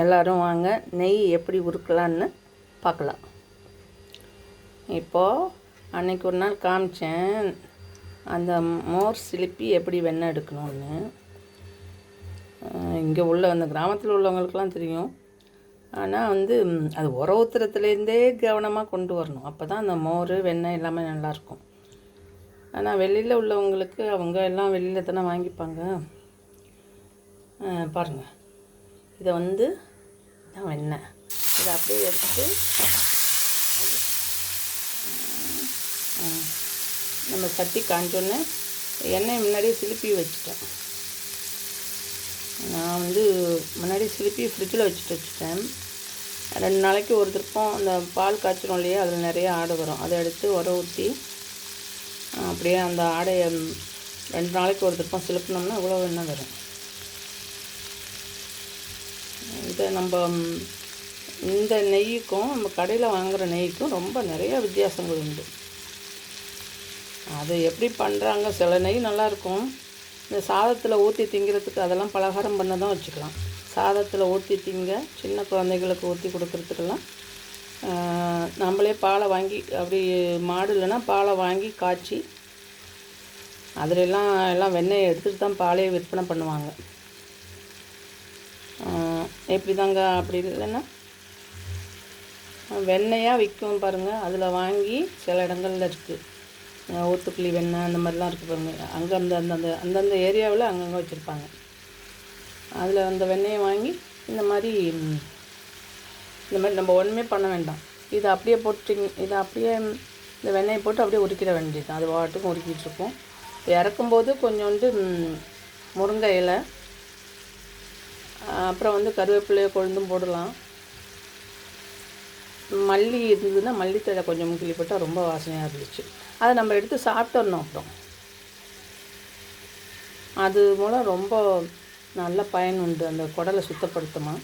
எல்லோரும் வாங்க. நெய் எப்படி உருக்கலான்னு பார்க்கலாம். இப்போது அன்றைக்கி ஒரு நாள் காமிச்சேன். அந்த மோர் சிலிப்பி எப்படி வெண்ணெய் எடுக்கணும்னு. இங்கே உள்ள அந்த கிராமத்தில் உள்ளவங்களுக்கெல்லாம் தெரியும். ஆனால் வந்து அது உர ஊத்துறதுலேருந்தே கவனமாக கொண்டு வரணும். அப்போ தான் அந்த மோர் வெண்ணெய் எல்லாமே நல்லாயிருக்கும். ஆனால் வெளியில் உள்ளவங்களுக்கு அவங்க எல்லாம் வெளியில் தானே வாங்கிப்பாங்க. பாருங்கள் இதை வந்து நான் வெண்ணெய் இதை அப்படியே எடுத்து நம்ம சட்டி காஞ்சோன்னே எண்ணெய் முன்னாடியே சிலுப்பி வச்சுட்டேன். நான் வந்து முன்னாடி சிலுப்பி ஃப்ரிட்ஜில் வச்சுட்டு வச்சுட்டேன். ரெண்டு நாளைக்கு ஒரு திருப்பம் அந்த பால் காய்ச்சிரும் இல்லையா அதில் நிறைய ஆடை வரும். அதை எடுத்து உர ஊற்றி அப்படியே அந்த ஆடையை ரெண்டு நாளைக்கு ஒரு திருப்பம் சிலுப்பினோம்னா இவ்வளோ எண்ணெய் வரும். இதை நம்ம இந்த நெய்க்கும் நம்ம கடையில் வாங்குகிற நெய்க்கும் ரொம்ப நிறைய வித்தியாசங்கள் உண்டு. அது எப்படி பண்ணுறாங்க சில நெய் நல்லாயிருக்கும். இந்த சாதத்தில் ஊற்றி திங்கிறதுக்கு அதெல்லாம் பலகாரம் பண்ண தான் வச்சுக்கலாம். சாதத்தில் ஊற்றி திங்க சின்ன குழந்தைகளுக்கு ஊற்றி கொடுக்குறதுக்கெல்லாம் நம்மளே பாலை வாங்கி அப்படி மாடு இல்லைன்னா பாலை வாங்கி காய்ச்சி அதிலெல்லாம் எல்லாம் வெண்ணெயை எடுத்துகிட்டு தான் பாலையை விற்பனை பண்ணுவாங்க. ஆஹ், எப்படி தாங்க அப்படி இல்லைன்னா? வெண்ணெயாக விற்கும் பாருங்கள் அதில் வாங்கி சில இடங்களில் இருக்குது ஊத்துக்குழி வெண்ணெய் அந்த மாதிரிலாம் இருக்குது பாருங்கள் அங்கே அந்த அந்தந்த அந்தந்த ஏரியாவில் அங்கங்கே வச்சுருப்பாங்க. அதில் அந்த வெண்ணெயை வாங்கி இந்த மாதிரி இந்த மாதிரி நம்ம ஒன்றுமே பண்ண வேண்டாம். இதை அப்படியே போட்டு இதை அப்படியே இந்த வெண்ணெயை போட்டு அப்படியே உருக்கிட வேண்டியது அது வாட்டுக்கும் உருக்கிட்டு இருக்கும். இறக்கும்போது கொஞ்சோண்டு முருங்கை இலை அப்புறம் வந்து கருவேப்பிலையை கொழுந்தும் போடலாம். மல்லி இருந்ததுன்னா மல்லித்தழை கொஞ்சம் கிளிப்பட்டால் ரொம்ப வாசனையாக இருந்துச்சு. அதை நம்ம எடுத்து சாப்பிட்டுறணும் அப்புறம். அது மூலம் ரொம்ப நல்ல பயன் உண்டு. அந்த குடலை சுத்தப்படுத்துமா.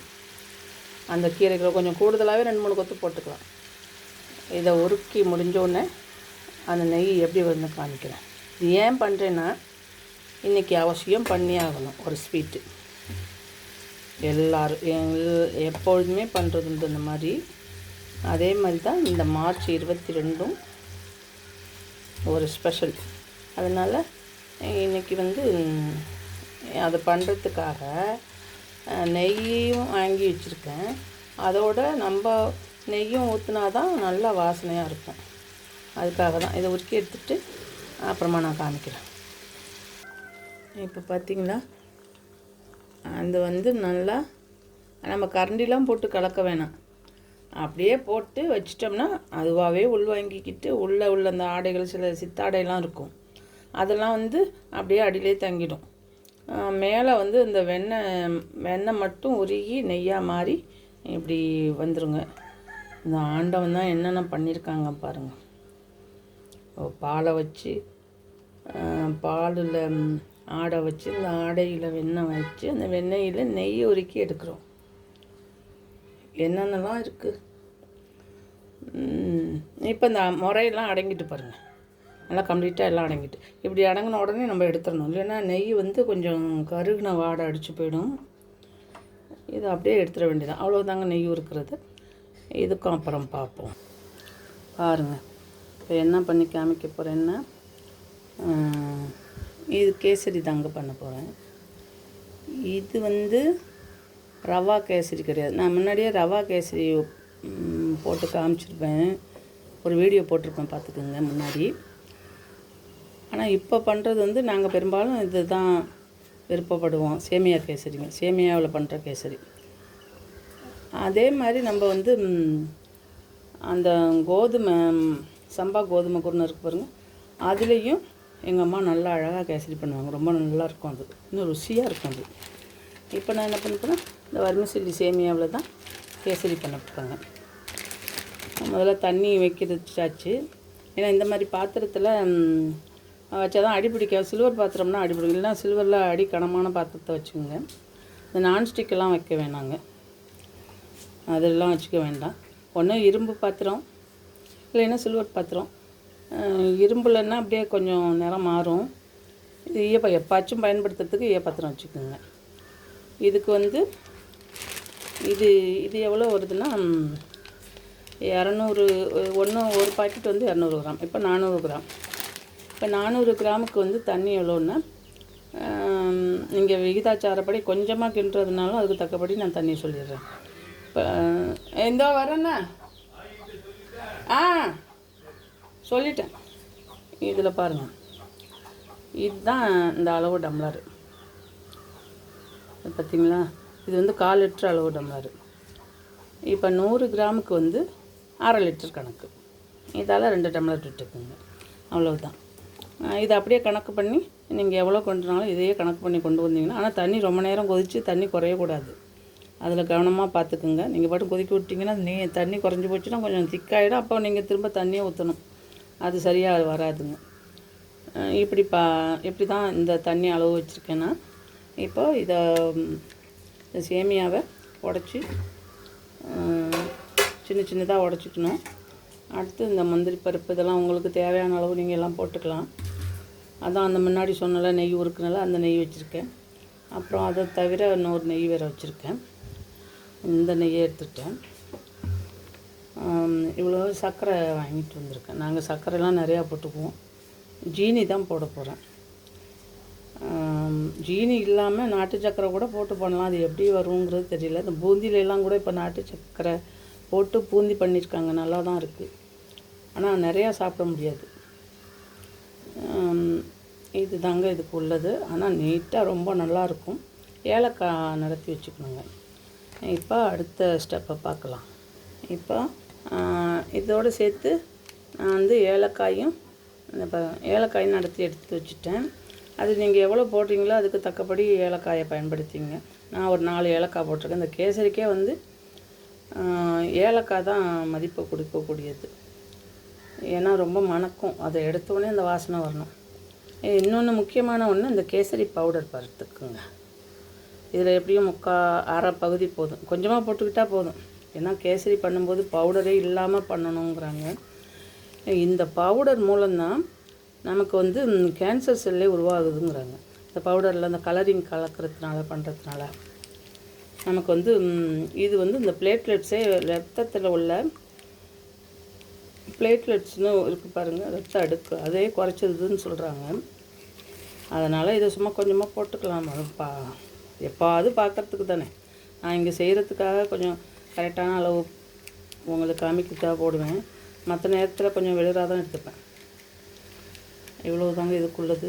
அந்த கீரைகளை கொஞ்சம் கூடுதலாகவே ரெண்டு மூணு கொத்து போட்டுக்கலாம். இதை உருக்கி முடிஞ்சோடனே அந்த நெய் எப்படி வந்து காமிக்கிறேன். இது ஏன் பண்ணுறேன்னா இன்றைக்கி அவசியம் பண்ணி ஆகணும் ஒரு ஸ்வீட்டு. எல்லாரும் எல் எப்பொழுதுமே பண்ணுறது இந்த மாதிரி அதே மாதிரி தான் இந்த மார்ச் இருபத்தி ரெண்டும் ஒரு ஸ்பெஷல். அதனால் இன்றைக்கி வந்து அதை பண்ணுறதுக்காக நெய்யும் வாங்கி வச்சுருக்கேன். அதோட நம்ம நெய்யும் ஊற்றினா தான் நல்லா வாசனையாக இருக்கும். அதுக்காக தான் இதை உருக்கி எடுத்துகிட்டு அப்புறமா நான் காமிக்கிறேன். இப்போ பார்த்திங்களா அது வந்து நல்லா நம்ம கரண்டிலாம் போட்டு கலக்க வேணாம். அப்படியே போட்டு வச்சிட்டோம்னா அதுவாகவே உள்வாங்கிக்கிட்டு உள்ளே உள்ள அந்த ஆடைகள் சில சித்தாடைலாம் இருக்கும். அதெல்லாம் வந்து அப்படியே அடியிலே தங்கிடும். மேலே வந்து இந்த வெண்ணெய் வெண்ணெய் மட்டும் உருகி நெய்யாக மாறி இப்படி வந்துருங்க. இந்த ஆண்டவன் தான் என்னென்ன பண்ணியிருக்காங்க பாருங்கள் ஓ, பாலை வச்சு பாலில் ஆடை வச்சு இந்த ஆடையில் வெண்ணெய் வச்சு அந்த வெண்ணெயில் நெய் உருக்கி எடுக்கிறோம். என்னென்னலாம் இருக்குது இப்போ இந்த முறையெல்லாம் அடங்கிட்டு பாருங்கள் நல்லா கம்ப்ளீட்டாக எல்லாம் அடங்கிட்டு. இப்படி அடங்கின உடனே நம்ம எடுத்துடணும். இல்லைன்னா நெய் வந்து கொஞ்சம் கருகின வாடை அடித்து போயிடும். இது அப்படியே எடுத்துட வேண்டியதான் அவ்வளோதாங்க நெய் இருக்கிறது இதுக்கும் அப்புறம் பார்ப்போம். பாருங்கள் இப்போ என்ன பண்ணி காமிக்க போகிறேன்னா இது கேசரி தாங்க பண்ண போகிறேன் இது வந்து ரவா கேசரி கிடையாது. நான் முன்னாடியே ரவா கேசரி போட்டு காமிச்சிருப்பேன். ஒரு வீடியோ போட்டிருப்பேன் பார்த்துக்குங்க முன்னாடி. ஆனால் இப்போ பண்ணுறது வந்து நாங்கள் பெரும்பாலும் இது தான் விருப்பப்படுவோம் சேமியா கேசரிங்க. சேமியாவில் பண்ணுற கேசரி. அதே மாதிரி நம்ம வந்து அந்த கோதுமை சம்பா கோதுமை குருணை இருக்கு பாருங்கள் அதுலேயும் எங்கள் அம்மா நல்லா அழகாக கேசரி பண்ணுவாங்க. ரொம்ப நல்லா இருக்கும் அது. இன்னும் ருசியாக இருக்கும் அது. இப்போ நான் என்ன பண்ண போகிறேன் இந்த வர்மசில்லி சேமியாவில் தான் கேசரி பண்ண போகிறாங்க முதல்ல தண்ணி வைக்கிறதாச்சு ஏன்னா இந்த மாதிரி பாத்திரத்தில் வச்சால் தான் அடி பிடிக்காது சில்வர் பாத்திரம்னா அடி பிடிக்கும். இல்லைன்னா சில்வரில் அடி கனமான பாத்திரத்தை வச்சுக்கோங்க. இந்த நான்ஸ்டிக்கெல்லாம் வைக்க வேணாங்க. அதெல்லாம் வச்சுக்க வேண்டாம். ஒன்று இரும்பு பாத்திரம் இல்லைன்னா சில்வர் பாத்திரம். இரும்புலன்னா அப்படியே கொஞ்சம் நிறம் மாறும். இது ஈயப்ப எப்பாச்சும் பயன்படுத்துறதுக்கு ஈயப்பாத்திரம் வச்சுக்கோங்க. இதுக்கு வந்து இது இது எவ்வளோ வருதுன்னா இரநூறு ஒன்று ஒரு பாக்கெட் வந்து இரநூறு கிராம். இப்போ நானூறு கிராம். இப்போ நானூறு கிராமுக்கு வந்து தண்ணி எவ்வளோன்னா நீங்கள் விகிதாச்சாரப்படி கொஞ்சமாக கிண்டுறதுனாலும் அதுக்கு தக்கபடி நான் தண்ணி சொல்லிடுறேன். இப்போ எந்தோ வரேன்னா ஆ. சொல்லிட்டேன். இதில் பாருங்கள் இதுதான் இந்த அளவு டம்ளர். பார்த்தீங்களா இது வந்து கால் லிட்டர் அளவு டம்ளர். இப்போ நூறு கிராமுக்கு வந்து அரை லிட்டர் கணக்கு. இதால் ரெண்டு டம்ளர் விட்டுக்குங்க. அவ்வளோதான் இதை அப்படியே கணக்கு பண்ணி நீங்கள் எவ்வளோ கொண்டுனாலும் இதையே கணக்கு பண்ணி கொண்டு வந்தீங்கன்னா ஆனால் தண்ணி ரொம்ப நேரம் கொதித்து தண்ணி குறையக்கூடாது அதில் கவனமாக பார்த்துக்குங்க நீங்கள் பாட்டு கொதிக்க விட்டிங்கன்னா நீ தண்ணி குறைஞ்சி போச்சுன்னா கொஞ்சம் திக்காயிடும். அப்போ நீங்கள் திரும்ப தண்ணியை ஊற்றணும் அது சரியாக வராதுங்க. இப்படி பா இப்படி தான் இந்த தண்ணி அளவு வச்சுருக்கேன்னா இப்போ இதை இந்த சேமியாவை உடச்சி சின்ன சின்னதாக உடச்சிக்கணும். அடுத்து இந்த முந்திரி பருப்பு இதெல்லாம் உங்களுக்கு தேவையான அளவு நீங்கள் எல்லாம் போட்டுக்கலாம். அதான் அந்த முன்னாடி சொன்னல நெய் உருக்குனால அந்த நெய் வச்சுருக்கேன். அப்புறம் அதை தவிர இன்னொரு நெய் வேறு வச்சுருக்கேன். இந்த நெய்யை எடுத்துட்டேன் இவ்வளோ சர்க்கரை வாங்கிட்டு வந்திருக்கேன். நாங்கள் சர்க்கரைலாம் நிறையா போட்டுக்குவோம். ஜீனி தான் போட போகிறேன் ஜீனி இல்லாமல் நாட்டு சர்க்கரை கூட போட்டு பண்ணலாம். அது எப்படி வருங்கிறது தெரியல. இந்த பூந்திலெல்லாம் கூட இப்போ நாட்டு சர்க்கரை போட்டு பூந்தி பண்ணியிருக்காங்க. நல்லா தான் இருக்குது ஆனால் நிறையா சாப்பிட முடியாது. இது தாங்க இதுக்கு உள்ளது. ஆனால் நீட்டாக ரொம்ப நல்லாயிருக்கும் ஏலக்காய் நடத்தி வச்சுக்கணுங்க. இப்போ அடுத்த ஸ்டெப்பை பார்க்கலாம். இப்போ இதோடு சேர்த்து நான் வந்து ஏலக்காயும் இந்த ப- ஏலக்காயும் நடத்தி எடுத்து வச்சுட்டேன். அது நீங்கள் எவ்வளோ போடுறீங்களோ அதுக்கு தக்கபடி ஏலக்காயை பயன்படுத்திங்க. நான் ஒரு நாலு ஏலக்காய் போட்டிருக்கேன். இந்த கேசரிக்கே வந்து ஏலக்காய் தான் மதிப்பு கொடுக்கக்கூடியது. ஏன்னா ரொம்ப மணக்கும். அதை எடுத்தோடனே அந்த வாசனை வரணும். இன்னொன்று முக்கியமான ஒன்று இந்த கேசரி பவுடர் பருத்துக்குங்க இதில் எப்படியும் முக்கா அரை பகுதி போதும். கொஞ்சமாக போட்டுக்கிட்டால் போதும். ஏன்னா கேசரி பண்ணும்போது பவுடரே இல்லாமல் பண்ணணுங்கிறாங்க. இந்த பவுடர் மூலம்தான் நமக்கு வந்து கேன்சர் செல்லே உருவாகுதுங்கிறாங்க. இந்த பவுடரில் அந்த கலரிங் கலக்கிறதுனால பண்ணுறதுனால நமக்கு வந்து இது வந்து இந்த பிளேட்லெட்ஸே ரத்தத்தில் உள்ள பிளேட்லெட்ஸ்னு இருக்குது பாருங்கள் ரத்த அடுக்கு. அதே குறைச்சிதுன்னு சொல்கிறாங்க அதனால் இதை சும்மா கொஞ்சமாக போட்டுக்கலாம் அது பா எப்பாவது பார்க்கறதுக்கு தானே. நான் இங்கே செய்கிறதுக்காக கொஞ்சம் கரெக்டான அளவு உங்களுக்கு காமிக்கிறதா போடுவேன். மற்ற நேரத்தில் கொஞ்சம் வெளிராக தான் எடுத்துப்பேன். இவ்வளோ தாங்க இதுக்குள்ளது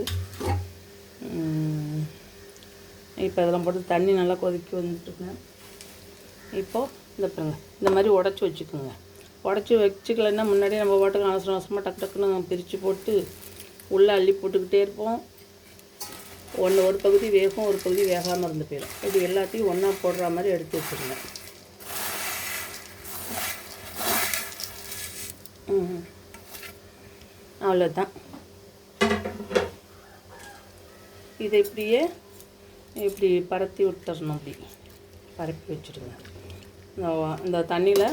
இப்போ இதெல்லாம் போட்டு தண்ணி நல்லா கொதிக்க வந்துட்டுருக்கேன் இப்போது இந்த பாருங்க இந்த மாதிரி உடச்சி வச்சுக்கோங்க. உடச்சி வச்சுக்கலன்னா முன்னாடி நம்ம பாட்டுக்கு அவசரம் அவசரமாக டக்கு டக்குன்னு பிரித்து போட்டு உள்ளே அள்ளி போட்டுக்கிட்டே இருப்போம். ஒன்று ஒரு பகுதி வேகும் ஒரு பகுதி வேகாமல் இருந்து போயிடும் இது எல்லாத்தையும் ஒன்றா போடுற மாதிரி எடுத்து வச்சுருங்க. அவ்வளோதான். இதை இப்படியே இப்படி பரத்தி விட்டுறணும் அப்படி. பரப்பி வச்சுடுங்க. இந்த இந்த தண்ணியில்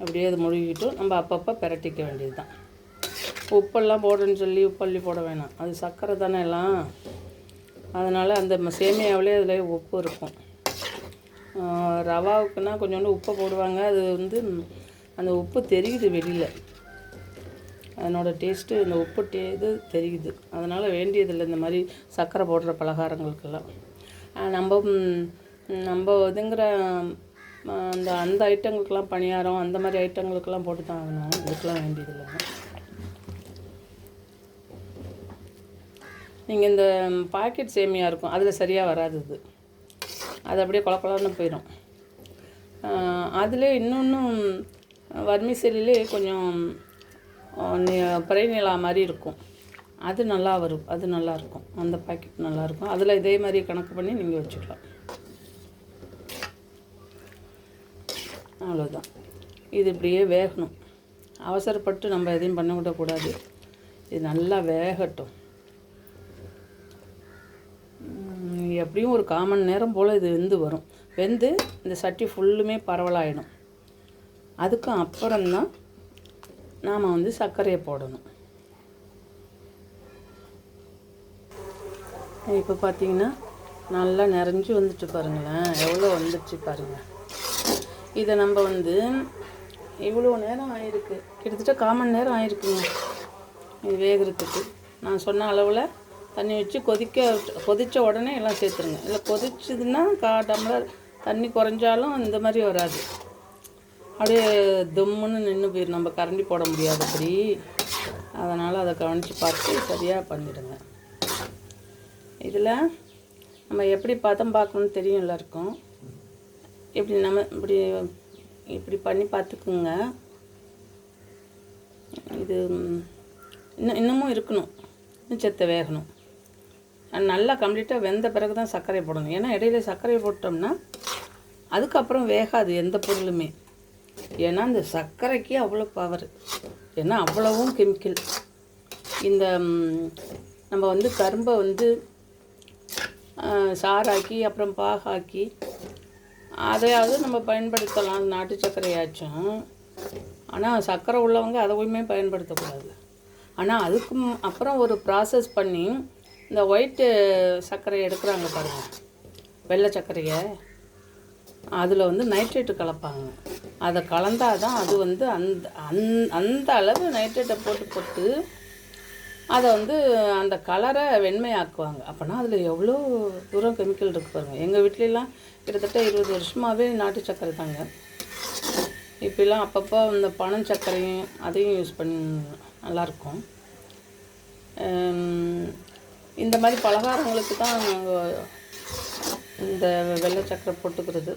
அப்படியே அது முழுகிட்டும் நம்ம அப்பப்போ பிரட்டிக்க வேண்டியது தான் உப்பெல்லாம் போடுன்னு சொல்லி உப்பள்ளி போட வேணாம். அது சர்க்கரை தானே எல்லாம். அதனால் அந்த சேமியாவிலே அதில் உப்பு இருக்கும். ரவாவுக்குன்னா கொஞ்சோண்டு உப்பை போடுவாங்க. அது வந்து அந்த உப்பு தெரியுது வெளியில். அதனோட டேஸ்ட்டு இந்த உப்பு டே இது தெரியுது. அதனால் வேண்டியதில்லை இந்த மாதிரி சர்க்கரை போடுற பலகாரங்களுக்கெல்லாம். நம்ம நம்ம இதுங்கிற அந்த அந்த ஐட்டங்களுக்கெல்லாம் பணியாரம் அந்த மாதிரி ஐட்டங்களுக்கெல்லாம் போட்டு தான் ஆகணும். இதுக்கெல்லாம் வேண்டியதில்லை. நீங்கள் இந்த பாக்கெட் சேமியாக இருக்கும். அதில் சரியாக வராது இது. அது அப்படியே குழப்பலான்னு போயிடும் அதில் இன்னொன்றும் வர்மிசெல்லிலே கொஞ்சம் பிறைநிலா மாதிரி இருக்கும். அது நல்லா வரும். அது நல்லாயிருக்கும் அந்த பாக்கெட் நல்லாயிருக்கும் அதில் இதே மாதிரி கணக்கு பண்ணி நீங்கள் வச்சுக்கலாம். அவ்வளோதான் இது இப்படியே வேகணும். அவசரப்பட்டு நம்ம எதையும் பண்ண விடக்கூடாது இது நல்லா வேகட்டும். எப்படியும் ஒரு காமன் நேரம் போல் இது வெந்து வரும். வெந்து இந்த சட்டி ஃபுல்லுமே பரவலாயிடும். அதுக்கும் அப்புறம்தான் நாம் வந்து சர்க்கரையை போடணும். இப்போ பார்த்தீங்கன்னா நல்லா நிறைஞ்சு வந்துட்டு பாருங்களேன். எவ்வளோ வந்துடுச்சு பாருங்கள் இதை நம்ம வந்து இவ்வளோ நேரம் ஆயிருக்கு. கிட்டத்தட்ட காமன் நேரம் ஆயிருக்குங்க. இது வேகிறதுக்கு. நான் சொன்ன அளவில் தண்ணி வச்சு கொதிக்க கொதித்த உடனே எல்லாம் சேர்த்துருங்க. இல்லை கொதிச்சதுன்னா கா டம்ளர் தண்ணி குறைஞ்சாலும் இந்த மாதிரி வராது. அப்படியே தும்முன்னு நின்று போயிடும் நம்ம கரண்டி போட முடியாது அப்படி. அதனால் அதை கவனித்து பார்த்து சரியாக பண்ணிடுங்க. இதில் நம்ம எப்படி பதம் பார்க்கணும்னு தெரியும் எல்லாருக்கும். இப்படி நம்ம இப்படி இப்படி பண்ணி பார்த்துக்குங்க. இது இன்னும் இன்னமும் இருக்கணும். இன்னும் செத்த வேகணும். நல்லா கம்ப்ளீட்டாக வெந்த பிறகு தான் சர்க்கரை போடணும். ஏன்னா இடையில சர்க்கரை போட்டோம்னா அதுக்கப்புறம் வேகாது எந்த பொருளுமே. ஏன்னா இந்த சர்க்கரைக்கு அவ்வளோ பவர் ஏன்னா அவ்வளவும் கெமிக்கல் இந்த நம்ம வந்து கரும்பை வந்து சாராக்கி அப்புறம் பாகாக்கி அதையாவது நம்ம பயன்படுத்தலாம். நாட்டு சர்க்கரையாச்சும். ஆனால் சர்க்கரை உள்ளவங்க அதையுமே பயன்படுத்தக்கூடாது. ஆனால் அதுக்கும் அப்புறம் ஒரு ப்ராசஸ் பண்ணி இந்த ஒயிட்டு சர்க்கரை எடுக்கிறாங்க பாருங்கள் வெள்ளை சர்க்கரையை. அதில் வந்து நைட்ரேட்டு கலப்பாங்க. அதை கலந்தால் தான் அது வந்து அந்த அந் அந்த அளவு நைட்ரேட்டை போட்டு போட்டு அதை வந்து அந்த கலரை வெண்மையாக்குவாங்க. அப்போனா அதில் எவ்வளோ தூரம் கெமிக்கல் இருக்கு பாருங்க. எங்கள் வீட்லலாம் கிட்டத்தட்ட இருபது வருஷமாகவே நாட்டு சர்க்கரை தாங்க. இப்போலாம் அப்பப்போ இந்த பனம் சர்க்கரையும் அதையும் யூஸ் பண்ணி நல்லாயிருக்கும் இந்த மாதிரி பலகாரங்களுக்கு தான் நாங்கள் இந்த வெள்ளை சக்கரை போட்டுக்கிறது.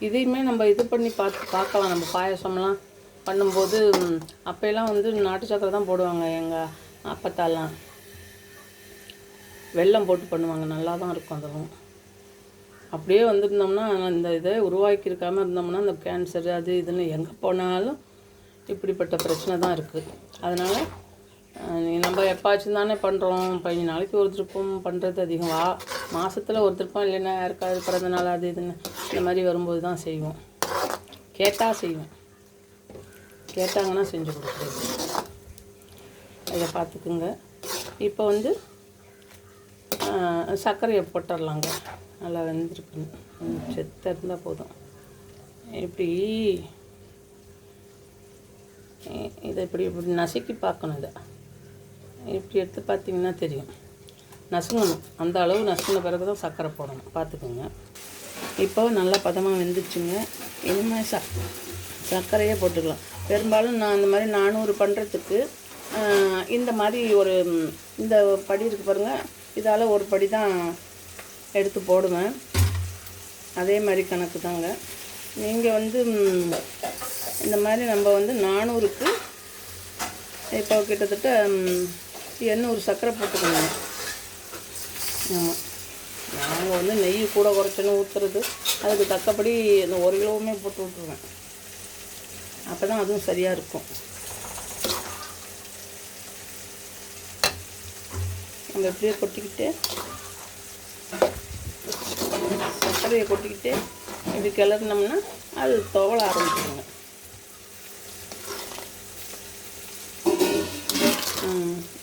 இதையுமே நம்ம இது பண்ணி பார்த்து பார்க்கலாம் நம்ம பாயசம்லாம் பண்ணும்போது ம், அப்போல்லாம் வந்து நாட்டு சக்கரை தான் போடுவாங்க எங்கள் அப்பத்தாலாம். வெள்ளம் போட்டு பண்ணுவாங்க. நல்லா தான் இருக்கும் அதெல்லாம் அப்படியே வந்திருந்தோம்னா அந்த இதை உருவாக்கியிருக்காமல் இருந்தோம்னா இந்த கேன்சர் அது இதுன்னு எங்கே போனாலும் இப்படிப்பட்ட பிரச்சனை தான் இருக்குது அதனால் நம்ம எப்பாச்சும் தானே பண்ணுறோம் பதினஞ்சு நாளைக்கு ஒரு திருப்பம் பண்ணுறது அதிகமாக மாதத்தில் ஒரு திருப்பம் இல்லைன்னா யாருக்காவது பிறந்த நாள் அது இதுன்னு இந்த மாதிரி வரும்போது தான் செய்வோம். கேட்டால் செய்வோம் கேட்டாங்கன்னா செஞ்சு கொடுக்குறது. இதை பார்த்துக்குங்க. இப்போ வந்து சர்க்கரையை போட்டுடலாங்க. நல்லா வெந்திருக்குன்னு செத்த இருந்தால் போதும். இப்படி இதை இப்படி இப்படி நசுக்கி பார்க்கணும் இதை. இப்படி எடுத்து பார்த்தீங்கன்னா தெரியும். நசுங்கணும். அந்த அளவு நசுங்கின பிறகு தான் சர்க்கரை போடணும். பார்த்துக்குங்க. இப்போ நல்லா பதமாக வெந்துச்சுங்க இனிமேல் ச சர்க்கரையே போட்டுக்கலாம். பெரும்பாலும் நான் அந்த மாதிரி நானூறு பண்ணுறதுக்கு இந்த மாதிரி ஒரு இந்த படி இருக்கு பாருங்கள் இதால் ஒரு படி தான் எடுத்து போடுவேன். அதே மாதிரி கணக்கு தாங்க. நீங்கள் வந்து இந்த மாதிரி நம்ம வந்து நானூறுக்கு இப்போ கிட்டத்தட்ட எண்ணூறு சர்க்கரை போட்டுக்கணும் ஆமாம் நாங்கள் வந்து நெய் கூட குறைச்சணும் ஊற்றுறது அதுக்கு தக்கபடி அந்த ஒரு கிலோவுமே போட்டு விட்ருவேன் அப்போ தான் அதுவும் சரியாக இருக்கும். நம்ம எப்படியே கொட்டிக்கிட்டு சர்க்கரையை கொட்டிக்கிட்டு இப்படி கிளறினோம்னா அது துவள ஆரம்பிச்சிடுங்க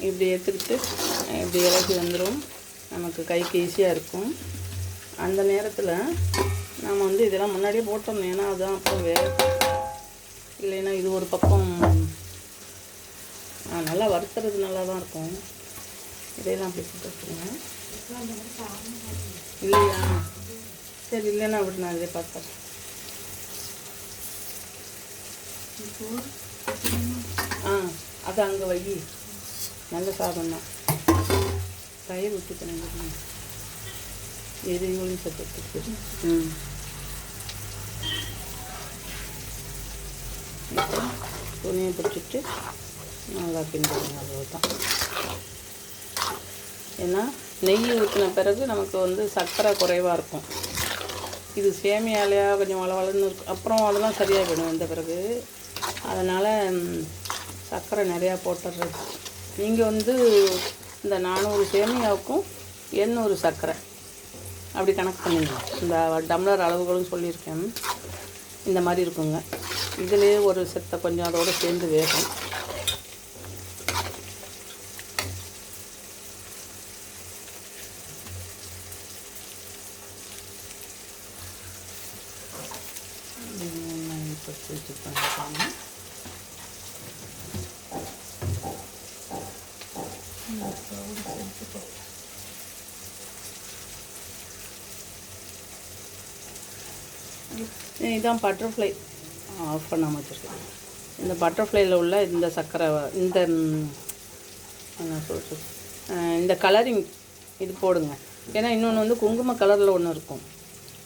இப்படி எடுத்துக்கிட்டு இப்படி இலக்கி வந்துடும் நமக்கு கைக்கு ஈஸியாக இருக்கும். அந்த நேரத்தில் நம்ம வந்து இதெல்லாம் முன்னாடியே போட்டோம் ஏன்னா அதுதான் அப்புறம் வே இல்லைன்னா இது ஒரு பக்கம் நல்லா வறுத்துறது நல்லா தான் இருக்கும். இதையெல்லாம் அப்படி போட்டு இல்லையா? சரி இல்லைன்னா அப்படி நான் இதே பார்த்தேன் ஆ அது அங்கே வை. நல்ல சாதம் தான் தயிர் ஊற்றிக்கணும் எரியும் சத்து ம். துணியை பிடிச்சிட்டு நல்லா கிண்டுங்க அவ்வளோதான் ஏன்னா நெய் ஊற்றின பிறகு நமக்கு வந்து சர்க்கரை குறைவாக இருக்கும். இது சேமியாலையா கொஞ்சம் வளவளன்னு இருக்கும் அப்புறம் அதெல்லாம் சரியாக போயிடும். வந்த பிறகு அதனால் சர்க்கரை நிறையா போட்டுடுறது. நீங்கள் வந்து இந்த நானூறு சேமியாவுக்கும் எண்ணூறு சர்க்கரை. அப்படி கணக்கு பண்ணிங்க. இந்த டம்ளர் அளவுகளும் சொல்லியிருக்கேன். இந்த மாதிரி இருக்குங்க. இதுலேயே ஒரு செத்தை கொஞ்சம் அதோடு சேர்ந்து வேகும் ம், ஃபஸ்ட் வச்சுருப்பாங்க தான் பட்டர்ஃப்ளை ஆஃப் பண்ணாமல் வச்சுருக்கேன். இந்த பட்டர்ஃப்ளைல உள்ள இந்த சர்க்கரை இந்த என்ன சொல்றது? இந்த கலரிங் இது போடுங்க. ஏன்னா இன்னொன்று வந்து குங்கும கலரில் ஒன்று இருக்கும்.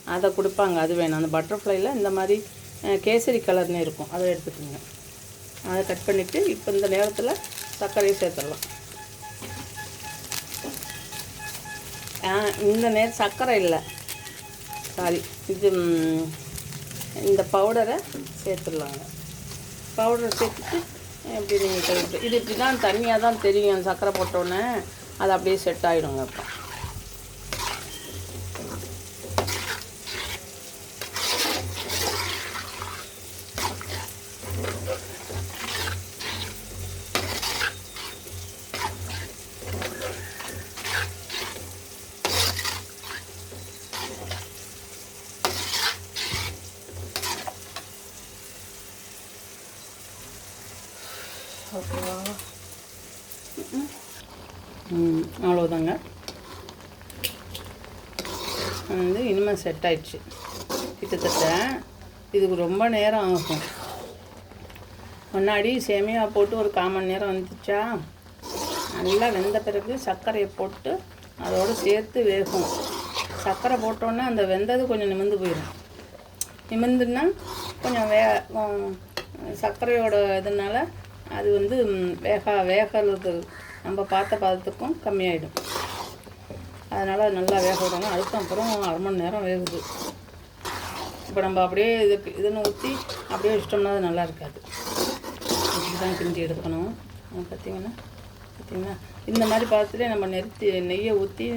அதை கொடுப்பாங்க அது வேணும். அந்த பட்டர்ஃப்ளையில் இந்த மாதிரி கேசரி கலர்னு இருக்கும். அதை எடுத்துக்கோங்க. அதை கட் பண்ணிவிட்டு இப்போ இந்த நேரத்தில் சர்க்கரையை சேர்த்துடலாம். ஆ, இந்த நேரம் சர்க்கரை இல்லை. சாரி இது இந்த பவுடரை சேர்த்துடலாங்க. பவுடரை சேர்த்துட்டு எப்படி நீங்கள் இது இப்படி தான் தண்ணியாக தான் தெரியும் சர்க்கரை போட்டோன்னே அது அப்படியே செட் ஆகிடுங்க அப்போ ஓகேவா ம் அவ்வளோதாங்க வந்து கட் ஆயிடுச்சு கிட்டத்தட்ட இதுக்கு ரொம்ப நேரம் ஆகும். முன்னாடி சேமியா போட்டு ஒரு கால் மணி நேரம் வந்துச்சா? நல்லா வெந்த பிறகு சர்க்கரையை போட்டு அதோடு சேர்த்து வேகும். சர்க்கரை போட்டோன்னே அந்த வெந்தது கொஞ்சம் நிமிந்து போயிடும். நிமிர்ந்துன்னா கொஞ்சம் வே சர்க்கரையோட இதனால அது வந்து வேக வேகிறது நம்ம பார்த்த பதத்துக்கும் கம்மியாயிடும். அதனால் நல்லா வேக விடணும். அதுக்கப்புறம் அரை மணி நேரம் வேகுது. இப்போ நம்ம அப்படியே இதுக்கு இதுன்னு ஊற்றி அப்படியே வச்சிட்டோம்னா அது நல்லா இருக்காது. இப்படி தான் கிண்டி எடுக்கணும். பார்த்திங்கன்னா பார்த்தீங்கன்னா பார்த்தீங்கன்னா இந்த மாதிரி பாத்திரத்திலே நம்ம நிறுத்தி நெய்யை ஊற்றி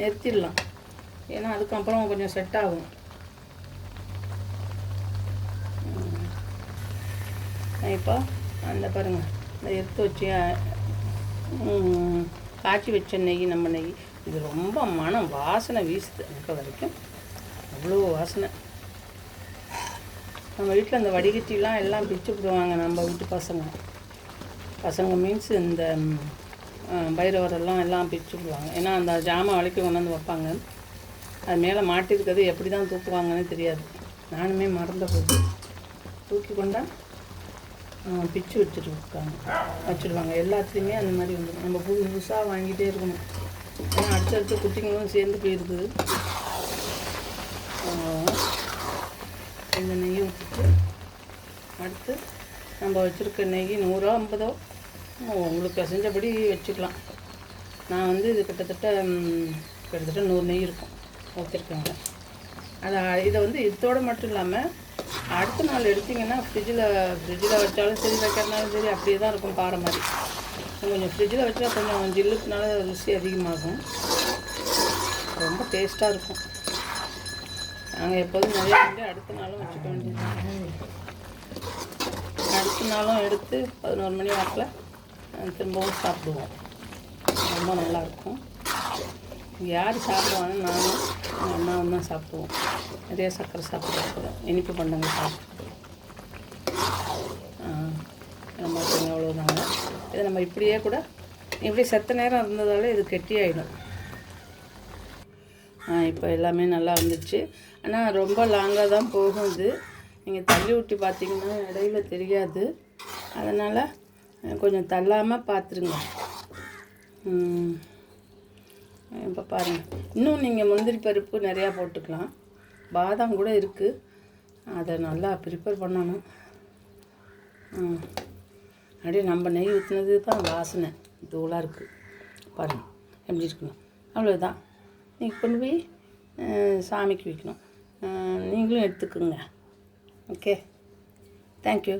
நிறுத்திடலாம் ஏன்னா அதுக்கப்புறம் கொஞ்சம் செட் ஆகும். இப்போ அந்த பாருங்கள் இந்த எடுத்து வச்சு காய்ச்சி வச்ச நெய் நம்ம நெய் இது ரொம்ப மனம் வாசனை வீசுது எனக்கு வரைக்கும். அவ்வளோ வாசனை. நம்ம வீட்டில் இந்த வடிகட்டிலாம் எல்லாம் பிச்சு விடுவாங்க நம்ம வீட்டு பசங்க. பசங்க மீன்ஸ் இந்த பைரவரெல்லாம் எல்லாம் பிச்சு விடுவாங்க. ஏன்னா அந்த ஜாமான் வலிக்கு கொண்டு வந்து வைப்பாங்க. அது மேலே மாட்டிருக்கிறது எப்படி தான் தூக்குவாங்கன்னு தெரியாது. நானுமே மறந்த போது தூக்கி கொண்டா பிச்சு வச்சுட்டு இருக்காங்க. வச்சுருவாங்க எல்லாத்துலேயுமே அந்த மாதிரி வந்துடும் நம்ம புது புதுசாக வாங்கிட்டே இருக்கணும். ஏன்னா அடுத்தடுத்த குட்டிங்களும் சேர்ந்து போயிருக்குது இந்த நெய்யும் ஊற்றிட்டு அடுத்து நம்ம வச்சுருக்க நெய் நூறோ ஐம்பதோ உங்களுக்கு செஞ்சபடி வச்சுக்கலாம். நான் வந்து இது கிட்டத்தட்ட கிட்டத்தட்ட நூறு நெய் இருக்கும் ஊற்றிருக்கேங்க அதை. இதை வந்து இதோடு மட்டும் இல்லாமல் அடுத்த நாள் எடுத்தீங்கன்னா ஃப்ரிட்ஜில் ஃப்ரிட்ஜில் வச்சாலும் சரி வைக்கிறதுனாலும் சரி அப்படியே தான் இருக்கும் பாறை மாதிரி. கொஞ்சம் ஃப்ரிட்ஜில் வச்சா கொஞ்சம் ஜில்லுக்குனால ருசி அதிகமாகும். ரொம்ப டேஸ்ட்டாக இருக்கும். நாங்கள் எப்போதும் நிறைய வந்து அடுத்த நாளும் வச்சுக்க வேண்டியது அடுத்த நாளும் எடுத்து பதினோரு மணி வாக்கில் திரும்பவும் சாப்பிடுவோம். ரொம்ப நல்லாயிருக்கும் யார் சாப்பிடுவாங்க? நானும் எங்கள் அம்மாவும் தான் சாப்பிடுவோம். நிறைய சர்க்கரை சாப்பிடுவோம் இனிப்பு பண்டங்கள் சாப்பிடுவோம் நம்ம பார்த்தீங்க அவ்வளோதாங்க இதை நம்ம இப்படியே கூட இப்படி செத்த நேரம் இருந்ததால் இது கெட்டியாயிடும் இப்போ எல்லாமே நல்லா வந்துச்சு ஆனால் ரொம்ப லாங்காக தான் போகும் இது. நீங்கள் தள்ளி ஊட்டி பார்த்தீங்கன்னா இடையில தெரியாது. அதனால் கொஞ்சம் தள்ளாமல் பார்த்துருங்க. இப்போ பாருங்கள் இன்னும் நீங்கள் முந்திரி பருப்பு நிறையா போட்டுக்கலாம். பாதாம் கூட இருக்குது அதை நல்லா ப்ரிப்பேர் பண்ணணும். ம். அப்படியே நம்ம நெய் ஊற்றினது தான் வாசனை. தூளாக இருக்குது பாருங்கள் எப்படி இருக்கணும் அவ்வளோதான் நீங்கள் கொண்டு போய் சாமிக்கு வைக்கணும். நீங்களும் எடுத்துக்கோங்க. Okay thank you